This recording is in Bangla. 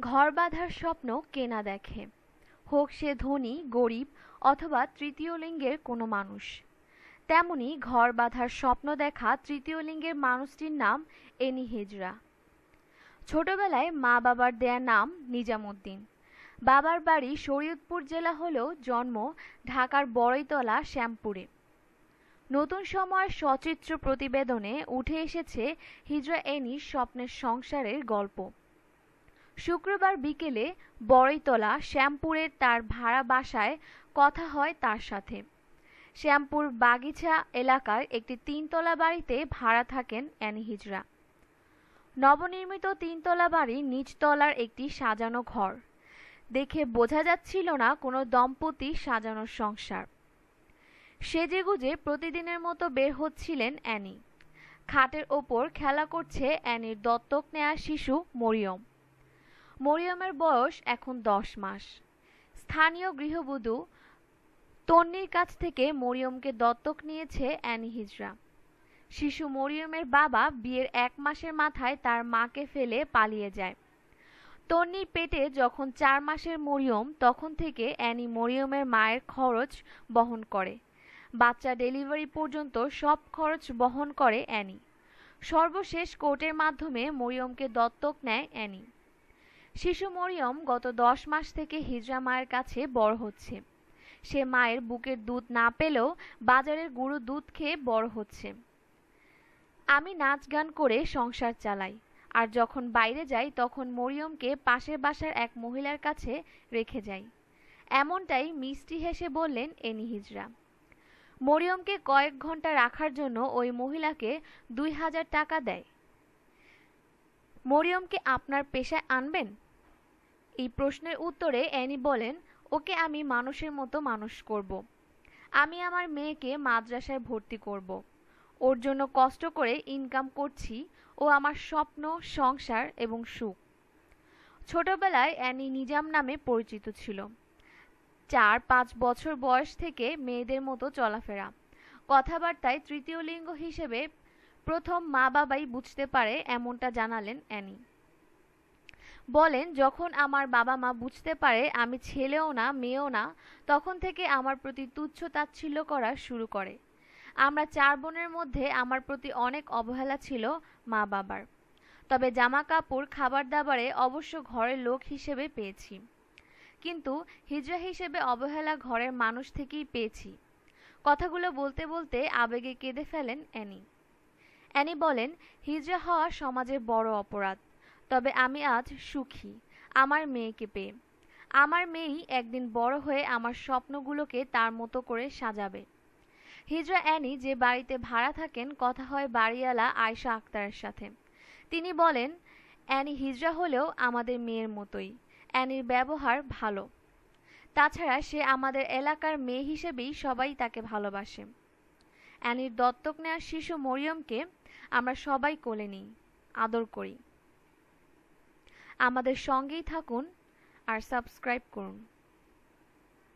ঘর বাঁধার স্বপ্ন কেনা দেখে। হোক সে ধনী, গরিব অথবা তৃতীয় লিঙ্গের কোনো মানুষ। তেমনি ঘর বাঁধার স্বপ্ন দেখা তৃতীয় লিঙ্গের মানুষটির নাম এনি হেজরা। ছোটবেলায় মা বাবার দেয়া নাম নিজামুদ্দিন। বাবার বাড়ি শরীয়তপুর জেলা হলেও জন্ম ঢাকার বড়ইতলা, শ্যামপুরে। নতুন সময়ের সচিত্র প্রতিবেদনে উঠে এসেছে হিজরা এনির স্বপ্নের সংসারের গল্প। শুক্রবার বিকেলে বড়ইতলা শ্যামপুরের তার ভাড়া বাসায় কথা হয় তার সাথে। শ্যামপুর বাগিচা এলাকার একটি তিনতলা বাড়িতে ভাড়া থাকেন অ্যানি হিজরা। নবনির্মিত তিনতলা বাড়ির নিচতলার একটি সাজানো ঘর। দেখে বোঝা যাচ্ছিল না কোনো দম্পতি সাজানো সংসার। সেজেগুজে প্রতিদিনের মতো বের হচ্ছিলেন অ্যানি। খাটের ওপর খেলা করছে অ্যানির দত্তক নেয়া শিশু মরিয়ম। মরিয়মের বয়স এখন দশ মাস। স্থানীয় গৃহবধূ তন্নির কাছ থেকে মরিয়মকে দত্তক নিয়েছে অ্যানি হিজরা। শিশু মরিয়মের বাবা বিয়ের এক মাসের মাথায় তার মাকে ফেলে পালিয়ে যায়। তন্নির পেটে যখন চার মাসের মরিয়ম, তখন থেকে অ্যানি মরিয়মের মায়ের খরচ বহন করে। বাচ্চা ডেলিভারি পর্যন্ত সব খরচ বহন করে অ্যানি। সর্বশেষ কোর্টের মাধ্যমে মরিয়মকে দত্তক নেয় অ্যানি। শিশু মরিয়ম গত দশ মাস থেকে হিজরা মায়ের কাছে বড় হচ্ছে। সে মায়ের বুকের দুধ না পেলেও বাজারের গুঁড়ো দুধ খেয়ে বড় হচ্ছে। আমি নাচ গান করে সংসার চালাই, আর যখন বাইরে যাই তখন মরিয়মকে পাশের বাসার এক মহিলার কাছে রেখে যাই। এমনটাই মিষ্টি হেসে বললেন এনি হিজরা মরিয়মকে কয়েক ঘণ্টা রাখার জন্য ওই মহিলাকে দুই হাজার টাকা দেয়। মরিয়মকে আপনার পেশায় আনবেন? এই প্রশ্নের উত্তরে অ্যানি বলেন, ওকে আমি মানুষের মতো মানুষ করব। আমি আমার মেয়েকে মাদ্রাসায় ভর্তি করব। ওর জন্য কষ্ট করে ইনকাম করছি। ও আমার স্বপ্ন, সংসার এবং সুখ। ছোটবেলায় অ্যানি নিজাম নামে পরিচিত ছিল। চার, পাঁচ বছর বয়স থেকে মেয়েদের মতো চলাফেরা। কথাবার্তায় তৃতীয় লিঙ্গ হিসেবে প্রথম মা বাবাই বুঝতে পারে এমনটা জানালেন অ্যানি। বলেন, যখন আমার বাবা মা বুঝতে পারে আমি ছেলেও না, মেয়েও না, তখন থেকে আমার প্রতি তুচ্ছ তাচ্ছিল্য করা শুরু করে। আমরা চার বোনের মধ্যে আমার প্রতি অনেক অবহেলা ছিল মা বাবার। তবে জামা কাপড় খাবার দাবারে অবশ্য ঘরের লোক হিসেবে পেয়েছি। কিন্তু হিজড়া হিসেবে অবহেলা ঘরের মানুষ থেকেই পেয়েছি। কথাগুলো বলতে বলতে আবেগে কেঁদে ফেলেন অ্যানি। অ্যানি বলেন, হিজড়া হওয়া সমাজের বড় অপরাধ। তবে আমি আজ সুখী, আমার মেয়েকে পেয়ে। আমার মেয়েই একদিন বড় হয়ে আমার স্বপ্নগুলোকে তার মতো করে সাজাবে। হিজরা অ্যানি যে বাড়িতে ভাড়া থাকেন, কথা হয় বাড়িওয়ালা আয়শা আক্তারের সাথে। তিনি বলেন, অ্যানি হিজরা হলেও আমাদের মেয়ের মতোই। অ্যানির ব্যবহার ভালো। তাছাড়া সে আমাদের এলাকার মেয়ে হিসেবেই সবাই তাকে ভালোবাসে। অ্যানির দত্তক নেওয়া শিশু মরিয়মকে আমরা সবাই কোলে নিই, আদর করি। আমাদের সঙ্গেই থাকুন আর সাবস্ক্রাইব করুন।